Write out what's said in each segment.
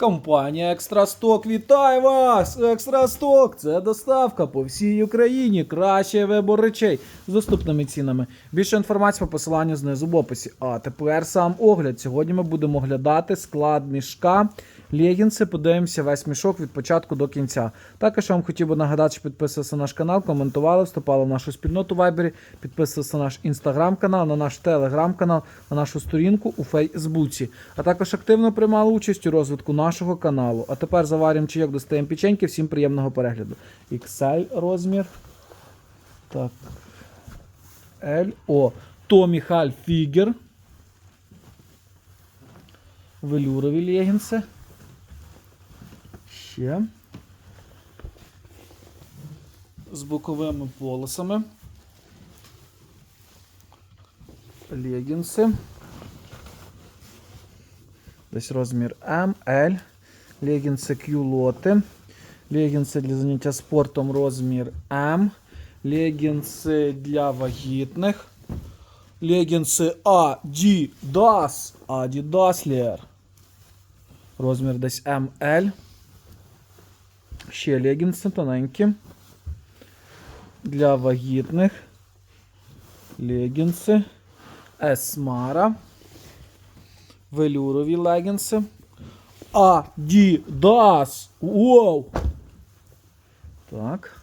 Компанія Екстрасток вітає вас! Екстрасток це доставка по всій Україні. Кращий вибор речей з доступними цінами. Більше інформації по посиланню знизу в описі. А тепер сам огляд. Сьогодні ми будемо оглядати склад мішка. Легінси, подивимося весь мішок від початку до кінця. Також я вам хотів би нагадати, що підписувалися на наш канал, коментували, вступали в нашу спільноту в Вайбері, підписувалися на наш інстаграм-канал, на наш телеграм-канал, на нашу сторінку у Фейсбуці. А також активно приймали участь у розвитку нашого каналу. А тепер заваримо чайок, достаємо печеньки. Всім приємного перегляду. XL розмір. Так. L. О. Томі Хальфігер. Велюрові легінси. Ще. З боковими полосами. Легінси. Десь розмір М, L. Легінси кюлоти. Легінси для заняття спортом розмір М. Легінси для вагітних. Легінси Adidas. Adidas Lear. Розмір десь ML. Ще легінси тоненькі. Для вагітних. Легінси. Esmara. Велюрові легінси. Adidas. Воу! Так.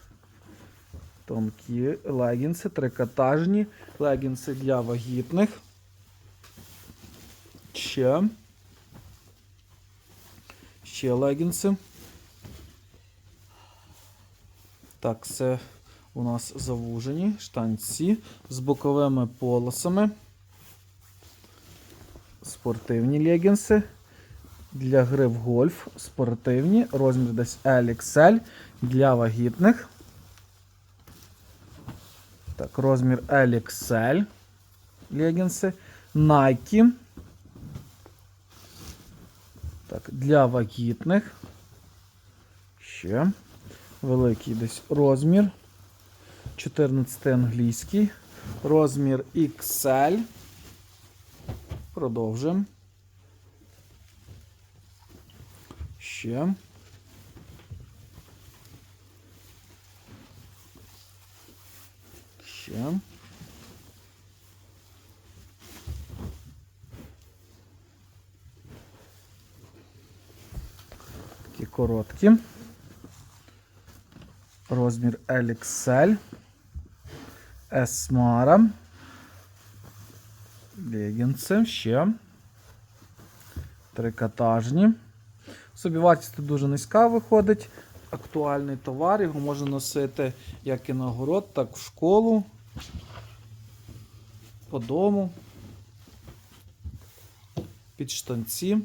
Тонкі легінси, трикотажні. Легінси для вагітних. Ще. Ще легінси. Так, це у нас завужені штанці з боковими полосами. Спортивні легінси. Для гри в гольф. Спортивні. Розмір десь LXL для вагітних. Так, розмір LXL. Легінси. Nike. Так, для вагітних. Ще. Великий десь розмір. 14 англійський. Розмір XL. Продовжуємо. Ще. Ще. Такі короткі. Розмір LXL. Esmara. Легінси. Ще. Трикотажні. Собівартість тут дуже низька виходить. Актуальний товар, його можна носити як і на город, так в школу, по дому, під штанці.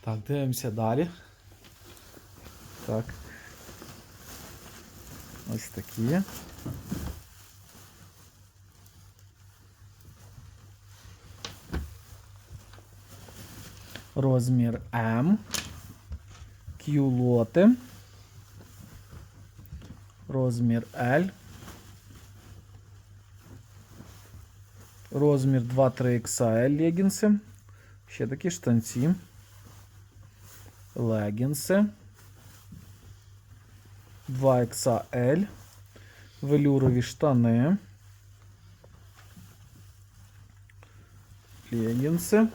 Так, дивимося далі. Так. Ось такі. Розмір М. Кюлоти. Розмір L. Розмір 2-3 XL легінси. Ще такі штанці. Легінси. 2 XL. Велюрові штани. Легінси.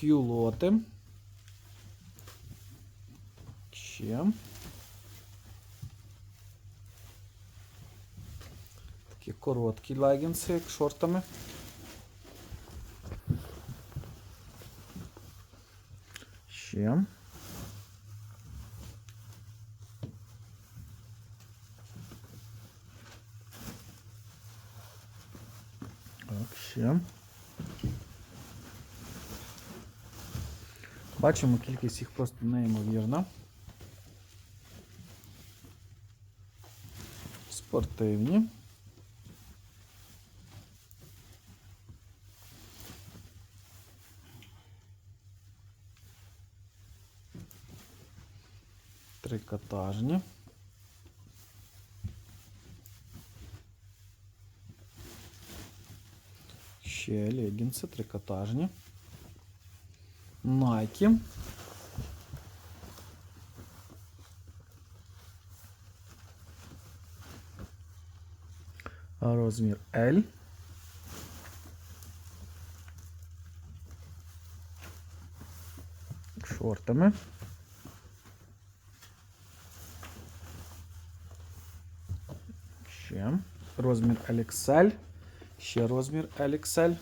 Кюлоти. Ще. Такі короткі легінси, як шортами. Ще. Так, ще. Бачимо, кількість їх просто неймовірна. Спортивні. Трикотажні. Ще легінси трикотажні. Nike. Розмір L. Шортами. Ще розмір LXL. Ще розмір LXL.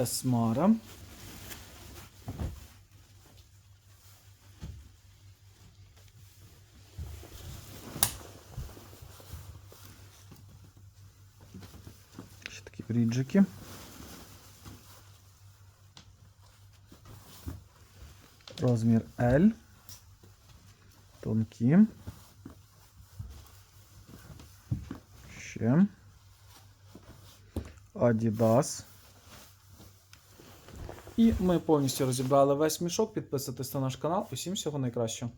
Esmara. Ще бріджики. Розмір L. Тонкі. Ще. Adidas. І ми повністю розібрали весь мішок. Підписуйтесь на наш канал. Усім всього найкращого.